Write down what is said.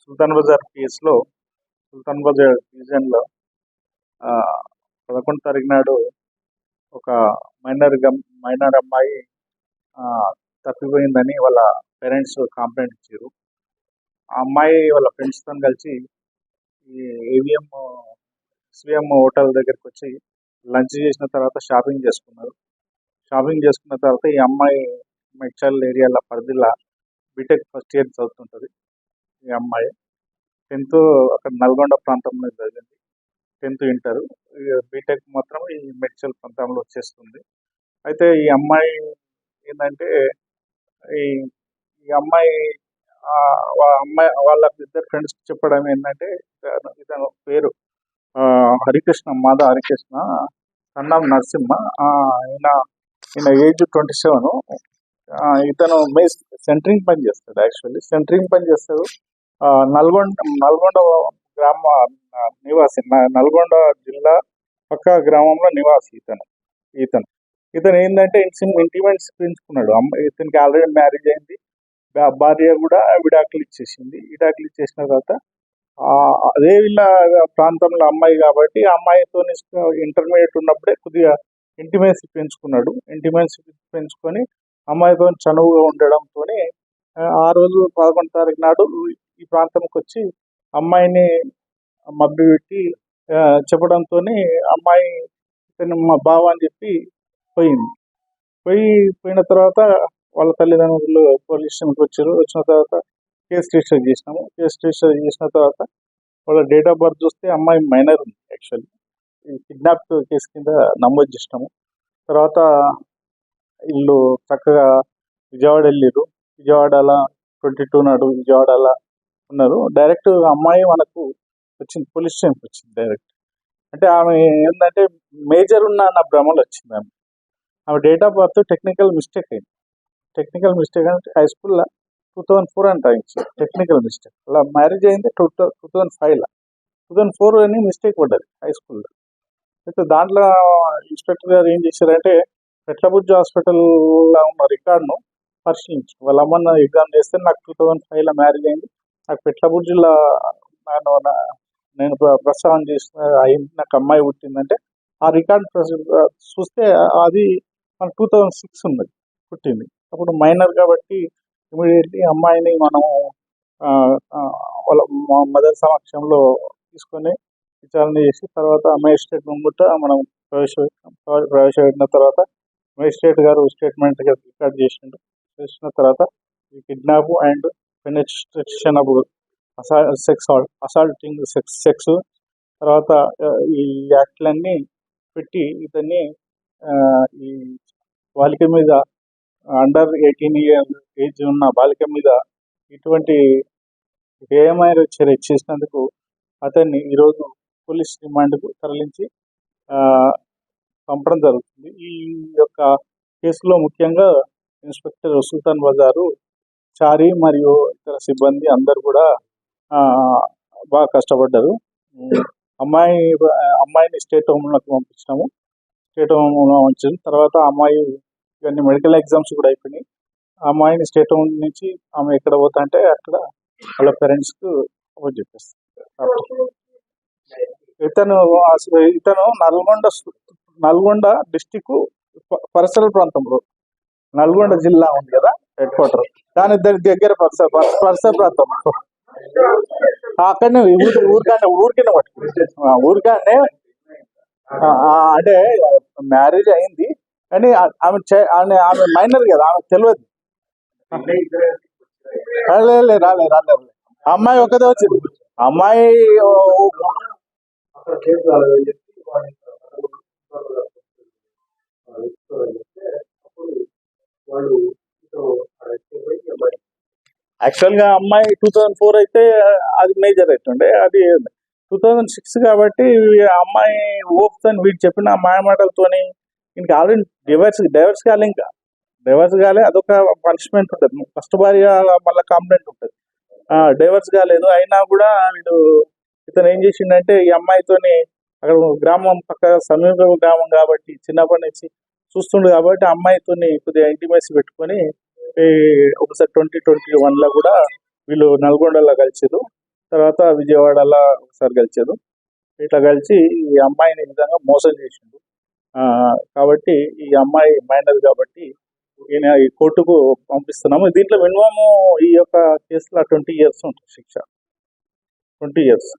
సుల్తాన్ బజార్ కేసులో సుల్తాన్ బజార్ డివిజన్లో ఆ, పదకొండు తారీఖు నాడు ఒక మైనర్ గమ్ మైనర్ అమ్మాయి ఆ, తప్పిపోయిందని వాళ్ళ పేరెంట్స్ కంప్లైంట్ ఇచ్చారు. ఆ అమ్మాయి వాళ్ళ ఫ్రెండ్స్తో కలిసి ఈ ఏవిఎం ఎస్విఎం హోటల్ దగ్గరికి వచ్చి లంచ్ చేసిన తర్వాత షాపింగ్ చేసుకున్నారు. షాపింగ్ చేసుకున్న తర్వాత ఈ అమ్మాయి మెడ్చల్ ఏరియాల పరిధిలో బీటెక్ ఫస్ట్ ఇయర్ చదువుతుంటుంది ఈ అమ్మాయి. టెన్త్ అక్కడ నల్గొండ ప్రాంతంలో చదివింది. Tenth inter. బీటెక్ మాత్రం ఈ మెడ్చల్ ప్రాంతంలో వచ్చేస్తుంది అయితే ఈ అమ్మాయి ఏంటంటే ఈ ఈ అమ్మాయి అమ్మాయి వాళ్ళ ఇద్దరు ఫ్రెండ్స్ చెప్పడం ఏంటంటే ఇతను పేరు ఆ, హరికృష్ణ మాధ హరికృష్ణ సన్నం నరసింహ ఈయన ఈయన ఏజ్ ట్వంటీ సెవెన్ ఇతను మేస్ సెంటరింగ్ పని చేస్తాడు యాక్చువల్లీ సెంటరింగ్ పని చేస్తాడు. ఆ, నల్గొండ నల్గొండ గ్రామ నివాసి నల్గొండ జిల్లా పక్క గ్రామంలో నివాసి ఇతను ఇతను. ఇతను ఏంటంటే ఇంటిమెంట్స్ పెంచుకున్నాడు. అమ్మ ఇతనికి ఆల్రెడీ మ్యారేజ్ అయింది. భార్య కూడా విడాకులు ఇచ్చేసింది. విడాకులు ఇచ్చేసిన తర్వాత అదే వీళ్ళ ప్రాంతంలో అమ్మాయి కాబట్టి అమ్మాయితో ఇంటర్మీడియట్ ఉన్నప్పుడే కొద్దిగా ఇంటిమేసి పెంచుకున్నాడు. ఇంటిమేసి పెంచుకొని అమ్మాయితో చనువుగా ఉండడంతో ఆ రోజు పదకొండు తారీఖు నాడు ఈ ప్రాంతంకి వచ్చి అమ్మాయిని మబ్బి పెట్టి చెప్పడంతో అమ్మాయి ఇతను మా బావ అని చెప్పి పోయింది. పోయి పోయిన తర్వాత వాళ్ళ తల్లిదండ్రులు పోలీస్ స్టేషన్కి వచ్చారు. వచ్చిన తర్వాత కేసు రిజిస్టర్ చేసినాము. కేసు రిజిస్టర్ చేసిన తర్వాత వాళ్ళ డేట్ ఆఫ్ బర్త్ చూస్తే అమ్మాయి మైనర్ ఉంది యాక్చువల్లీ. కిడ్నాప్ కేసు కింద నమోదు చేసినాము. తర్వాత వీళ్ళు చక్కగా విజయవాడ వెళ్ళారు విజయవాడలో ట్వంటీ టూ నాడు విజయవాడలో ఉన్నారు. డైరెక్ట్ అమ్మాయి మనకు వచ్చింది పోలీస్ స్టేషన్కి వచ్చింది డైరెక్ట్. అంటే ఆమె ఏంటంటే మేజర్ ఉన్న నా భ్రమలు వచ్చింది ఆమె. ఆమె date of birth technical mistake అయింది. టెక్నికల్ మిస్టేక్ అంటే హై స్కూల్లో టూ థౌజండ్ ఫోర్ అని రాయించి. టెక్నికల్ మిస్టేక్ అలా మ్యారేజ్ అయింది టూ టూ థౌజండ్ ఫైవ్లో టూ థౌజండ్ ఫోర్ అని మిస్టేక్ పడ్డది హై స్కూల్లో అయితే దాంట్లో ఇన్స్పెక్టర్ గారు ఏం చేశారంటే పెట్లబుజ్జ హాస్పిటల్లో ఉన్న రికార్డును పరిశీలించి. వాళ్ళ అమ్మన్న ఎగ్జామ్ చేస్తే నాకు టూ థౌజండ్ ఫైవ్లో మ్యారేజ్ అయింది. నాకు పెట్లబుజ్జిలో నేను నేను ప్రసవం చేసిన అయింది. నాకు అమ్మాయి పుట్టిందంటే ఆ రికార్డ్ చూస్తే అది మన టూ థౌజండ్ సిక్స్ ఉన్నది పుట్టింది. అప్పుడు మైనర్ కాబట్టి ఇమీడియట్లీ అమ్మాయిని మనం వాళ్ళ మదర్ సమక్షంలో తీసుకొని విచారణ చేసి తర్వాత మేజిస్ట్రేట్ ముంగుట మనం ప్రవేశపెట్టాం ప్రవేశపెట్టిన తర్వాత మేజిస్ట్రేట్ గారు స్టేట్మెంట్ రికార్డ్ చేసిండు. చేసిన తర్వాత ఈ kidnap and penetration assault sex assaulting sex sex తర్వాత ఈ యాక్ట్లన్నీ పెట్టి ఇతన్ని ఈ వాలిక మీద అండర్ ఎయిటీన్ ఇయర్ ఏజ్ ఉన్న బాలిక మీద ఇటువంటి హేయమైన చర్య చేసినందుకు అతన్ని ఈరోజు పోలీస్ రిమాండ్కు తరలించి పంపడం జరుగుతుంది. ఈ యొక్క కేసులో ముఖ్యంగా ఇన్స్పెక్టర్ సుల్తాన్ బజారు చారి మరియు ఇతర సిబ్బంది అందరు కూడా బాగా కష్టపడ్డారు. అమ్మాయి అమ్మాయిని స్టేట్ హోమ్లోకి పంపించినాము. స్టేట్ హోమ్లో ఉంచిన తర్వాత అమ్మాయి ఇవన్నీ మెడికల్ ఎగ్జామ్స్ కూడా అయిపోయినాయి. ఆ అమ్మాయిని స్టేట్ హోమ్ నుంచి ఆమె ఎక్కడ పోతా అంటే అక్కడ వాళ్ళ పేరెంట్స్కు చెప్పేస్తారు ఇతను ఇతను నల్గొండ నల్గొండ డిస్టిక్ పరిసర ప్రాంతంలో నల్గొండ జిల్లా ఉంది కదా హెడ్ క్వార్టర్ దాని దగ్గర దగ్గర పరిసర పరిసర ప్రాంతం. అక్కడనే ఊరికానే ఊరికినే పట్టుకుంది. ఊరికానే ఆ, అంటే మ్యారేజ్ అయింది. కానీ ఆమె చే- ఆమె ఆమె మైనర్ కదా ఆమె తెలియదు. రాలే రాలే రాలే అమ్మాయి ఒకదే వచ్చింది. అమ్మాయి అమ్మాయి యాక్చువల్గా అమ్మాయి టూ థౌజండ్ ఫోర్ అయితే అది మేజర్ అవుతుండే అది టూ థౌజండ్ సిక్స్ కాబట్టి అమ్మాయి ఓప్స్ అని వీడు చెప్పిన మాయ మాటలతోని ఇంకా ఆల్రెడీ డైవర్స్ డైవర్స్ కాలే ఇంకా. డైవర్స్ కాలే అదొక పనిష్మెంట్ ఉంటుంది. ఫస్ట్ భార్య మళ్ళీ కాంప్లైంట్ ఉంటుంది. డైవర్స్ కాలేదు. అయినా కూడా వీడు ఇతను ఏం చేసిండంటే ఈ అమ్మాయితోని అక్కడ గ్రామం పక్క సమీప గ్రామం కాబట్టి చిన్నప్పటి నుంచి చూస్తుండు కాబట్టి అమ్మాయితోని కొద్దిగా ఇంటిమేసి పెట్టుకొని ఒకసారి ట్వంటీ ట్వంటీ వన్లో కూడా వీళ్ళు నల్గొండలో కలిసారు తర్వాత విజయవాడలో ఒకసారి కలిసారు ఇట్లా కలిసి ఈ అమ్మాయిని విధంగా మోసం చేసిండు. కాబట్టి ఈ అమ్మాయి మైనర్ కాబట్టి ఈయన ఈ కోర్టుకు పంపిస్తున్నాము. దీంట్లో మినిమమ్ ఈ యొక్క కేసులో ట్వంటీ ఇయర్స్ ఉంటుంది శిక్ష. Twenty years.